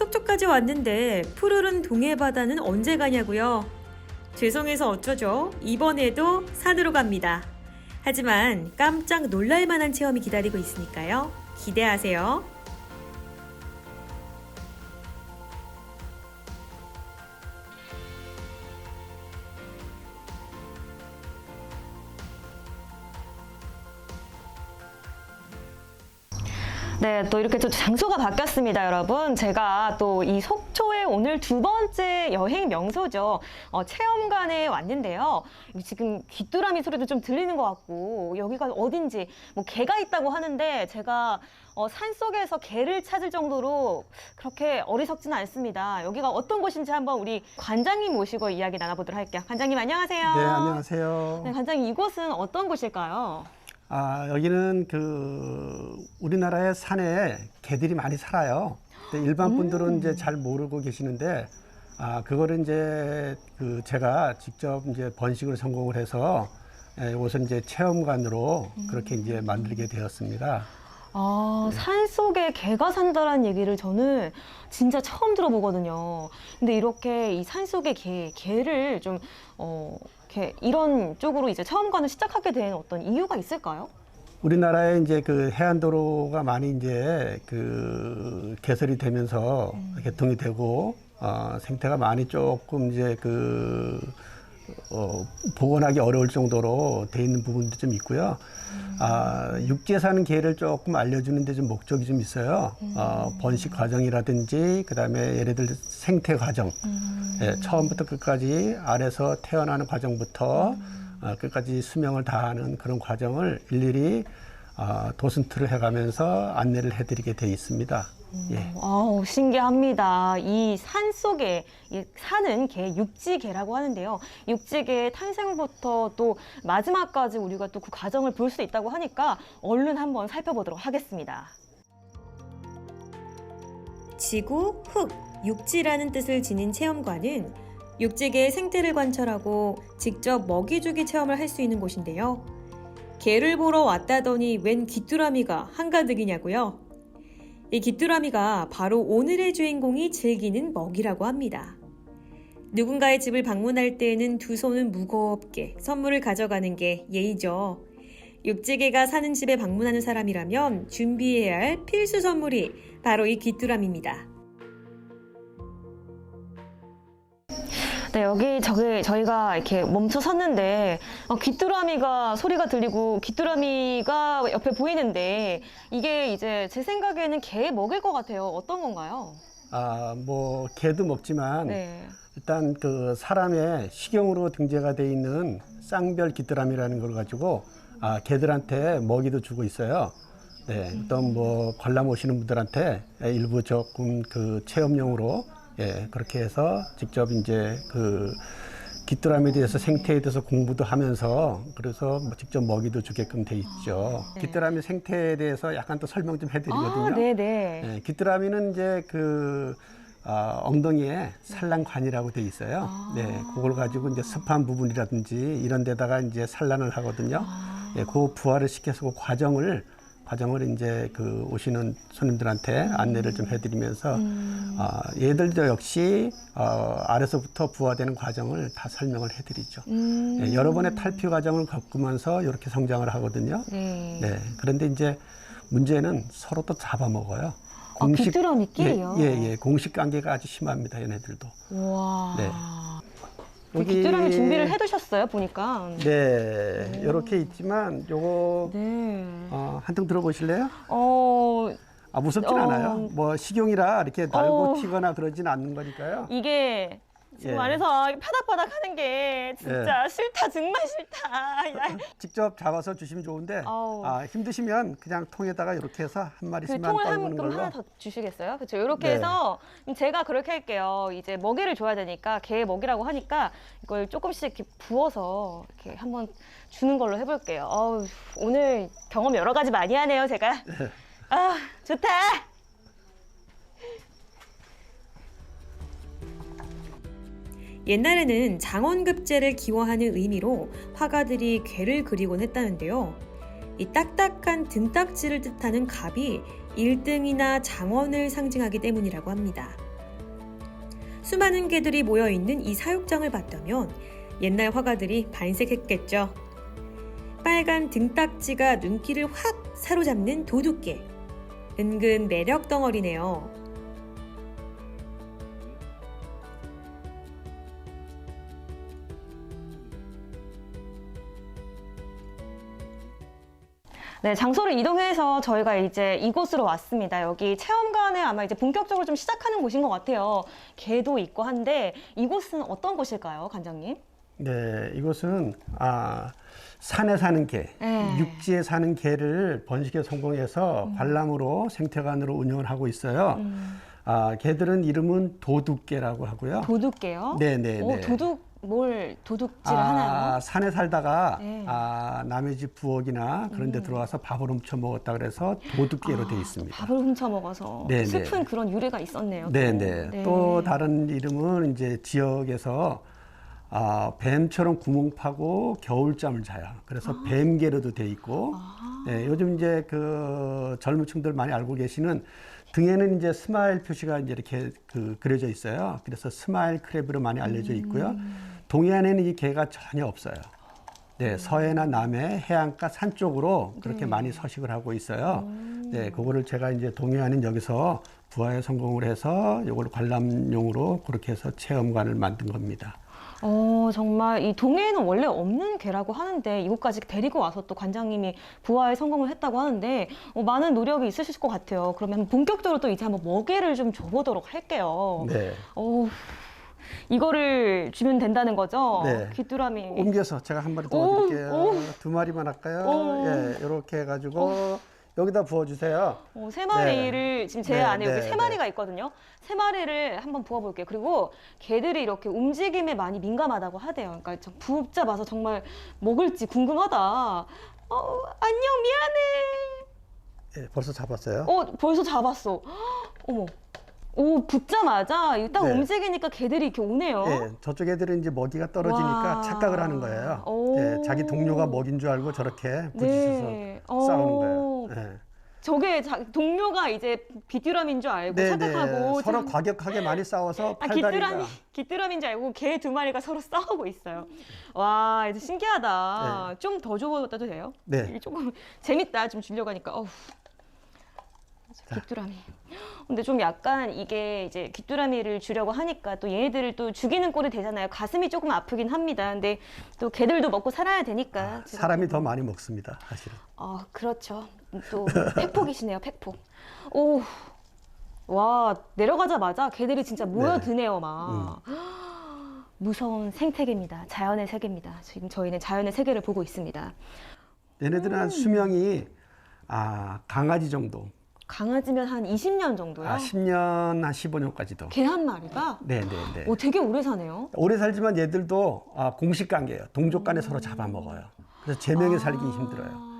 속초까지 왔는데 푸르른 동해 바다는 언제 가냐고요? 죄송해서 어쩌죠? 이번에도 산으로 갑니다. 하지만 깜짝 놀랄 만한 체험이 기다리고 있으니까요. 기대하세요. 네, 또 이렇게 또 장소가 바뀌었습니다, 여러분. 제가 또 이 속초의 오늘 두 번째 여행 명소죠. 어, 체험관에 왔는데요. 지금 귀뚜라미 소리도 좀 들리는 것 같고, 여기가 어딘지, 뭐, 개가 있다고 하는데, 제가 어, 산 속에서 개를 찾을 정도로 그렇게 어리석지는 않습니다. 여기가 어떤 곳인지 한번 우리 관장님 모시고 이야기 나눠보도록 할게요. 관장님, 안녕하세요. 네, 안녕하세요. 네, 관장님, 이곳은 어떤 곳일까요? 아, 여기는 그 우리나라의 산에 개들이 많이 살아요. 근데 일반 분들은 이제 잘 모르고 계시는데 아, 그거를 이제 그 제가 직접 이제 번식을 성공을 해서 예, 이것을 이제 체험관으로 그렇게 이제 만들게 되었습니다. 아, 산 속에 개가 산다라는 얘기를 저는 진짜 처음 들어보거든요. 근데 이렇게 이 산 속의 개, 개를 좀, 어, 이렇게 이런 쪽으로 이제 체험관을 시작하게 된 어떤 이유가 있을까요? 우리나라에 이제 그 해안도로가 많이 이제 그 개설이 되면서 개통이 되고 어, 생태가 많이 조금 이제 그 어, 복원하기 어려울 정도로 돼 있는 부분도 좀 있고요. 아, 육지에 사는 개를 조금 알려주는 데 좀 목적이 좀 있어요. 어, 번식 과정이라든지 그다음에 예를 들어 생태 과정, 예, 처음부터 끝까지 알에서 태어나는 과정부터 어, 끝까지 수명을 다하는 그런 과정을 일일이 어, 도슨트를 해가면서 안내를 해드리게 돼 있습니다. 예. 아우, 신기합니다. 이 산 속에 이 사는 개, 육지개라고 하는데요. 육지개의 탄생부터 또 마지막까지 우리가 또 그 과정을 볼 수 있다고 하니까 얼른 한번 살펴보도록 하겠습니다. 지구, 흙, 육지라는 뜻을 지닌 체험관은 육지계의 생태를 관찰하고 직접 먹이주기 체험을 할 수 있는 곳인데요. 개를 보러 왔다더니 웬 귀뚜라미가 한가득이냐고요? 이 귀뚜라미가 바로 오늘의 주인공이 즐기는 먹이라고 합니다. 누군가의 집을 방문할 때에는 두 손은 무겁게 선물을 가져가는 게 예의죠. 육지개가 사는 집에 방문하는 사람이라면 준비해야 할 필수 선물이 바로 이 귀뚜라미입니다. 네, 여기 저기 저희가 이렇게 멈춰 섰는데 어, 귀뚜라미가 소리가 들리고 귀뚜라미가 옆에 보이는데 이게 이제 제 생각에는 개 먹일 것 같아요. 어떤 건가요? 아, 뭐 개도 먹지만 네. 일단 그 사람의 식용으로 등재가 돼 있는 쌍별 귀뚜라미라는 걸 가지고 아, 개들한테 먹이도 주고 있어요. 네, 어떤 뭐 관람 오시는 분들한테 일부 조금 그 체험용으로 예, 그렇게 해서 직접 이제 그 귀뚜라미에 대해서 생태에 대해서 공부도 하면서 그래서 뭐 직접 먹이도 주게끔 돼 있죠. 네. 귀뚜라미 생태에 대해서 약간 또 설명 좀 해드리거든요. 아, 네, 네. 예, 귀뚜라미는 이제 그 아, 엉덩이에 산란관이라고 돼 있어요. 아. 네, 그걸 가지고 이제 습한 부분이라든지 이런 데다가 이제 산란을 하거든요. 아. 예, 그 부화를 시켜서 그 과정을 과정을 이제 그 오시는 손님들한테 안내를 좀 해드리면서 음. 아, 얘들도 역시 어, 아래서부터 부화되는 과정을 다 설명을 해드리죠. 음. 예, 여러 번의 탈피 과정을 겪으면서 이렇게 성장을 하고든요. 네. 네. 그런데 이제 문제는 서로 또 잡아먹어요. 아, 귀뚜라미끼리요? 예, 예, 예. 공식 관계가 아주 심합니다, 얘네들도. 와. 네. 그 귀뚜라미 준비를 해두셨어요, 보니까. 네, 이렇게 있지만 요거 네. 어, 한통 들어보실래요? 어, 아 무섭진 어. 않아요. 뭐 식용이라 이렇게 날고 어. 튀거나 그러진 않는 거니까요. 이게 지금 예. 안에서 파닥파닥 하는 게 진짜 싫다, 정말 싫다. 야, 직접 잡아서 주시면 좋은데 아우. 아, 힘드시면 그냥 통에다가 이렇게 해서 한 그 마리씩만 통을 떨구는 한, 걸로. 그럼 하나 더 주시겠어요? 그렇죠. 이렇게 네. 해서 제가 그렇게 할게요. 이제 먹이를 줘야 되니까 개 먹이라고 하니까 이걸 조금씩 이렇게 부어서 이렇게 한번 주는 걸로 해볼게요. 어우, 오늘 경험 여러 가지 많이 하네요, 제가. 아, 좋다. 옛날에는 장원급제를 기원하는 의미로 화가들이 괴를 그리곤 했다는데요. 이 딱딱한 등딱지를 뜻하는 갑이 1등이나 장원을 상징하기 때문이라고 합니다. 수많은 개들이 모여 있는 이 사육장을 봤다면 옛날 화가들이 반색했겠죠. 빨간 등딱지가 눈길을 확 사로잡는 도둑개. 은근 매력 덩어리네요. 네, 장소를 이동해서 저희가 이제 이곳으로 왔습니다. 여기 체험관에 아마 이제 본격적으로 좀 시작하는 곳인 것 같아요. 개도 있고 한데 이곳은 어떤 곳일까요, 관장님? 네, 이곳은 아, 산에 사는 개, 네. 육지에 사는 개를 번식에 성공해서 관람으로 생태관으로 운영을 하고 있어요. 음. 아, 개들은 이름은 도둑개라고 하고요. 도둑개요? 네, 네, 오, 네. 도둑 뭘 하나요? 아, 산에 살다가 네. 음. 아, 남의 집 부엌이나 그런 데 들어와서 밥을 훔쳐 먹었다 그래서 도둑개로 되어 있습니다. 밥을 훔쳐 먹어서 네, 네. 슬픈 그런 유래가 있었네요. 또. 네, 네. 또 다른 이름은 이제 지역에서 아, 뱀처럼 구멍 파고 겨울잠을 자요. 그래서 아. 뱀개로도 돼 있고, 네, 요즘 이제 그 젊은 층들 많이 알고 계시는 등에는 이제 스마일 표시가 이제 이렇게 그 그려져 있어요. 그래서 스마일 크랩으로 많이 알려져 있고요. 음. 동해안에는 이 개가 전혀 없어요. 네, 서해나 남해 해안가 산 쪽으로 그렇게 많이 서식을 하고 있어요. 네, 그거를 제가 이제 동해안은 여기서 부화에 성공을 해서 이걸 관람용으로 그렇게 해서 체험관을 만든 겁니다. 어, 정말 이 동해에는 원래 없는 개라고 하는데 이곳까지 데리고 와서 또 관장님이 부화에 성공을 했다고 하는데 어, 많은 노력이 있으실 것 같아요. 그러면 본격적으로 또 이제 한번 먹이를 좀 줘보도록 할게요. 네. 어, 이거를 주면 된다는 거죠? 네. 귀뚜라미. 옮겨서 제가 한 마리 오, 도와드릴게요. 오. 두 마리만 할까요? 오. 예, 이렇게 해가지고 여기다 부어주세요. 어, 세 마리를 지금 제 네, 안에 여기 네, 세 네. 마리가 있거든요. 세 마리를 한번 부어볼게요. 그리고 개들이 이렇게 움직임에 많이 민감하다고 하대요. 그러니까 저 붙잡아서 정말 먹을지 궁금하다. 어, 안녕 미안해. 예, 벌써 잡았어요. 어 벌써 잡았어. 헉, 어머. 오 붙자마자 이딱 네. 움직이니까 개들이 이렇게 오네요. 예, 저쪽 애들은 이제 먹이가 떨어지니까 와. 착각을 하는 거예요. 오. 예, 자기 동료가 먹인 줄 알고 저렇게 부딪혀서 네. 싸우는 어, 거예요. 예. 저게 자, 동료가 이제 귀뚜라미인 줄 알고 착각하고 서로 참- 과격하게 많이 싸워서 아, 팔다리가 귀뚜라미, 귀뚜라미인 줄 알고 개 두 마리가 서로 싸우고 있어요. 와, 이제 신기하다. 좀 더 줘봐도 돼요? 네. 이게 조금 재밌다. 좀 주려고 하니까. 어후. 귀뚜라미. 근데 좀 약간 이게 이제 귀뚜라미를 주려고 하니까 또 얘네들을 또 죽이는 꼴이 되잖아요. 가슴이 조금 아프긴 합니다. 근데 또 개들도 먹고 살아야 되니까. 제가 사람이 더 많이 먹습니다, 사실은. 어, 그렇죠. 또 팩폭이시네요, 팩폭. 오, 와 내려가자마자 개들이 진짜 모여드네요, 막. 무서운 생태계입니다. 자연의 세계입니다. 지금 저희는 자연의 세계를 보고 있습니다. 얘네들은 한 수명이 아, 강아지 정도. 강아지면 한 20년 정도요. 아, 10년, 한 15년까지도. 개 한 마리가 네, 네, 네. 오, 되게 오래 사네요. 오래 살지만 얘들도 아, 공식 관계예요. 동족 간에 서로 잡아먹어요. 그래서 제명에 살기 힘들어요. 아.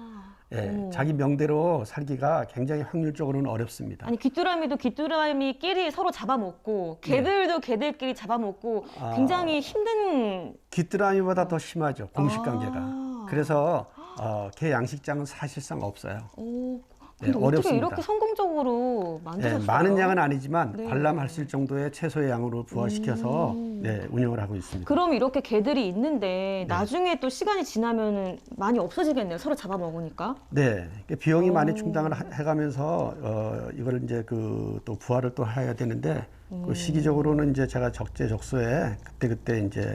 예, 오. 자기 명대로 살기가 굉장히 확률적으로는 어렵습니다. 아니 귀뚜라미도 귀뚜라미끼리 서로 잡아먹고 개들도 개들끼리 잡아먹고 네. 아. 굉장히 힘든 귀뚜라미보다 더 심하죠. 공식 아. 관계가. 그래서 어, 개 양식장은 사실상 없어요. 오, 네, 어렵습니다. 이렇게 성공적으로 예, 만드셨어요? 많은 양은 아니지만 네. 관람할 수 있을 정도의 최소의 양으로 부화시켜서 음. 네, 운영을 하고 있습니다. 그럼 이렇게 개들이 있는데 네. 나중에 또 시간이 지나면은 많이 없어지겠네요. 서로 잡아먹으니까. 네, 그 비용이 많이 오. 충당을 하- 해가면서 어, 이걸 이제 그 또 부활을 또 해야 되는데 음. 그 시기적으로는 이제 제가 적재적소에 그때 그때 이제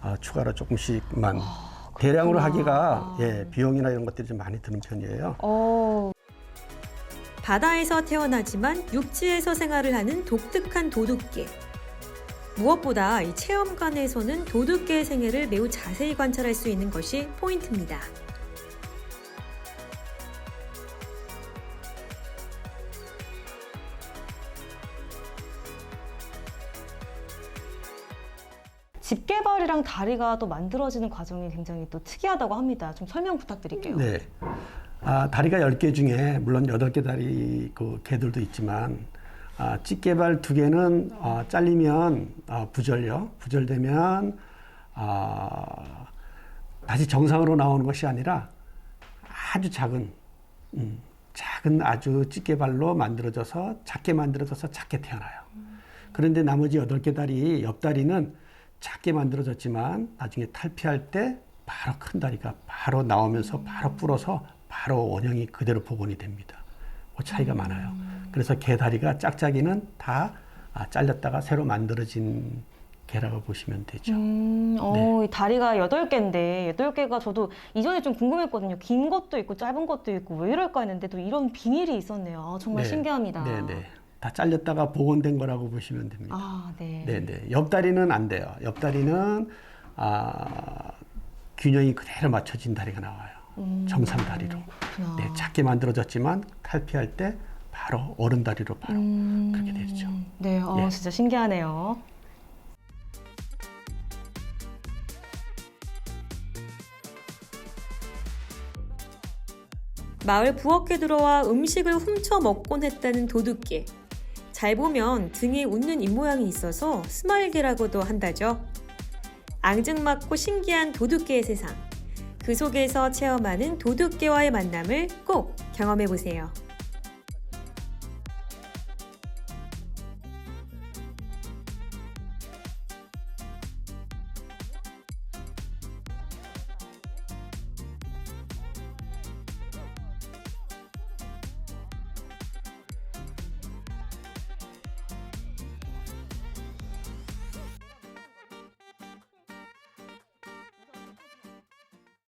아, 추가로 조금씩만 대량으로 하기가 예 비용이나 이런 것들이 좀 많이 드는 편이에요. 어, 바다에서 태어나지만 육지에서 생활을 하는 독특한 도둑개. 무엇보다 이 체험관에서는 도둑개의 생애를 매우 자세히 관찰할 수 있는 것이 포인트입니다. 집게발이랑 다리가 또 만들어지는 과정이 굉장히 또 특이하다고 합니다. 좀 설명 부탁드릴게요. 네. 아, 다리가 10개 중에 물론 8개 다리 그 개들도 있지만 아, 찌개발 두 개는 아, 잘리면 아, 부절요. 부절되면 아, 다시 정상으로 나오는 것이 아니라 아주 작은 음, 작은 아주 찌개발로 만들어져서 작게 만들어져서 작게 태어나요. 그런데 나머지 여덟 개 다리, 옆 다리는 작게 만들어졌지만 나중에 탈피할 때 바로 큰 다리가 바로 나오면서 바로 불어서 바로 원형이 그대로 복원이 됩니다. 그 차이가 많아요. 그래서 개 다리가 짝짝이는 다 아, 잘렸다가 새로 만들어진 개라고 보시면 되죠. 음, 어, 이 다리가 여덟 개인데 여덟 개가 저도 이전에 좀 궁금했거든요. 긴 것도 있고 짧은 것도 있고 왜 이럴까 했는데 또 이런 비밀이 있었네요. 아, 정말 네. 신기합니다. 네, 네. 다 잘렸다가 복원된 거라고 보시면 됩니다. 아, 네. 네, 네. 옆다리는 안 돼요. 옆다리는 아, 균형이 그대로 맞춰진 다리가 나와요. 음, 정상 다리로. 그렇구나. 네, 작게 만들어졌지만 탈피할 때 바로 어른 다리로 바로 음, 그렇게 되죠. 네, 어, 예. 진짜 신기하네요. 마을 부엌에 들어와 음식을 훔쳐 먹곤 했다는 도둑개. 잘 보면 등에 웃는 입모양이 있어서 스마일개라고도 한다죠. 앙증맞고 신기한 도둑개의 세상. 그 속에서 체험하는 도둑개와의 만남을 꼭 경험해 보세요.